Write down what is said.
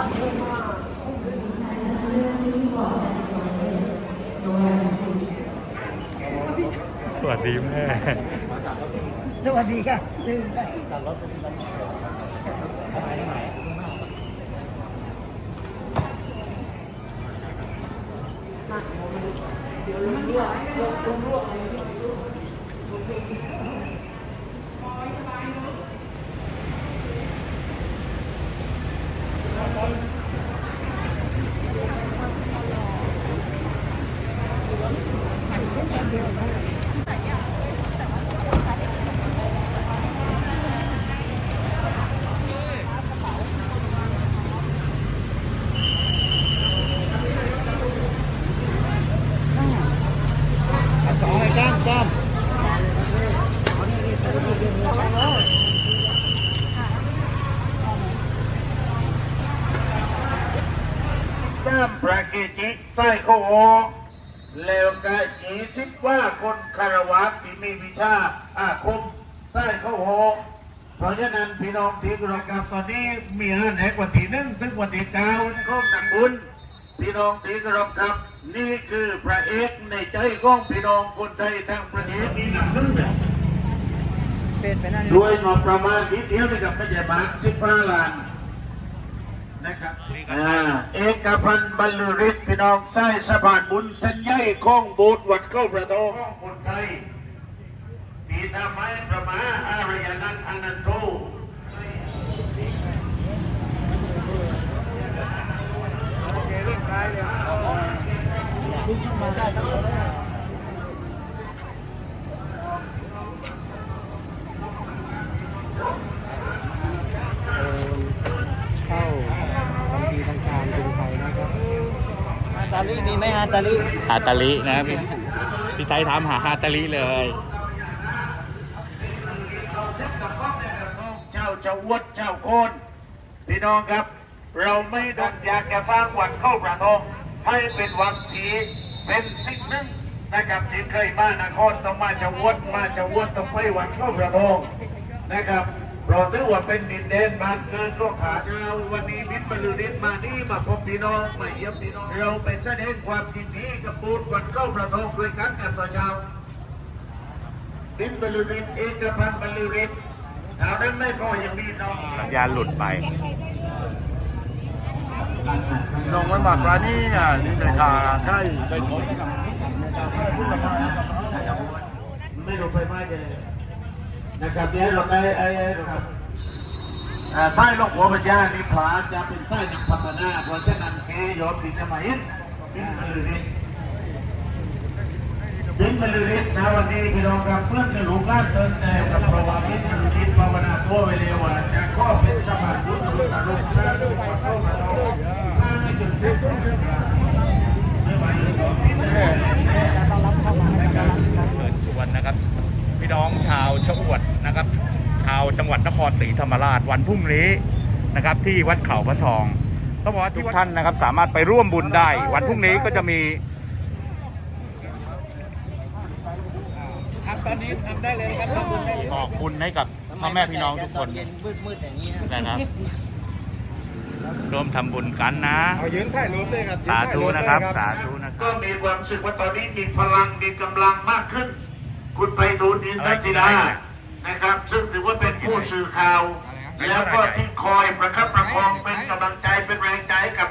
สวัสดีแม่ สวัสดีค่ะลืมไปเดี๋ยวลงรั่รวอะไรลรั่ องเลยจ้ามจ้ามตามพระเกจิใส่ข้าโอแล้วก็จีสิบว่าคนคารวะที่มีวิชาอาคมใส่ข้าโอเพราะฉะนั้นพี่น้องที่กรกับตอนนี้มีอาหารแหกว่าที่หนึ่งถึงวันที่เก้าก็หนักบุญ พี่น้องที่กรกับ นี่คือพระเอกในใจของพี่น้องคนไทยทั้งประเทศนี่หนักนึงเนี่ยเป็นไปนั่นด้วยงบประมาณนิดเดียวนะครับไม่ใช่บาทสิบห้าล้านนะครับอ่าเอกพันธ์บรรลือฤทธิ์พี่น้องไส้สะพานบุญเส้นใหญ่ของโบูธวัดเข้าประตูของคนไทยปีนาไม้ประมาอารยนันท์อนันโต เข้าบางทีทางการเป็นไทยนะครับ ฮา ตาลีมีไหมฮาตาลีฮาตาลินะพี่พี่ไทยถามหาฮาตาลิเลย เจ้าเจ้าวัดเจ้าโคนพี่น้องครับ เราไม่ต้องอยากจะสร้างวัดเข้าประทงให้เป็นวัดที่ เป็นสิ่งหนึ่งนะครับที่เคยมานครต้องมาจ้าวดมาจ้าวดต้องไปวัดเข้าประทงนะครับเราถือว่าเป็นดินแดนบ้านเกิดของขาเจ้าวันนี้มิตรบรรลือฤทธิ์มานี่มาพบพี่น้องมาเยี่ยมพี่น้องเราไปแสดงความยินดีกับปูนวัดเข้าประทงด้วยกันกันต่อเช้าดินบรรลือฤทธิ์เอกพันธ์บรรลือฤทธิ์เท่านั้นไม่พอยังมีน้องสัญญาณหลุดไป ลงมันบักร้านนี้อะนี่ในทางใกล้ได้ชนไม่ลงไปมากเลยนะครับเดี๋ยวเราไปไอ้ไอ้ครับไส้ลงหัวปัญญานิพาจะเป็นไส้นักพัฒนาเพราะฉะนั้นเคยอมดินมาอินดินบรรลือฤทธิ์ดินบรรลือฤทธิ์นะวันนี้พี่น้องครับเพื่อนในหลวงราชเดินแนวกับประวัติดินบรรลือฤทธิ์ภาวนาตัวไว้เร็วว่าจะข้อเป็นสมานบุญบุญอารมณ์ชาติขอโทษมาเราถ้าไม่จุดทุกข์ไม่ไหวเลยขอพิจารณานะครับ เชิญชวนนะครับ พี่ น้องชาวชะอวดนะครับ ชาวจังหวัดนครศรีธรรมราชวันพรุ่งนี้นะครับ ที่วัดเขาพระทองต้องบอกว่าทุกท่านนะครับ สามารถไปร่วมบุญได้ วันพรุ่งนี้ก็จะมีตอนนี้ทำได้เลยครับทำบุญได้เลยขอบคุณให้กับพ่อแม่พี่น้องทุกคนมืดๆอย่างนี้นะนะครับร่วมทำบุญกันนะเอายืนถ่ายรูปเลยครับสาธุนะครับ สาธุนะคก็รับมีความรู้สึกว่าตอนนี้มีพลังมีกำลังมากขึ้น คุณไปดูดินทัศิดานะครับ ซึ่งถือว่าเป็นผู้สื่อข่าว แล้วก็ที่คอยประคับประคองเป็นกำลังใจเป็นแรงใจให้กับ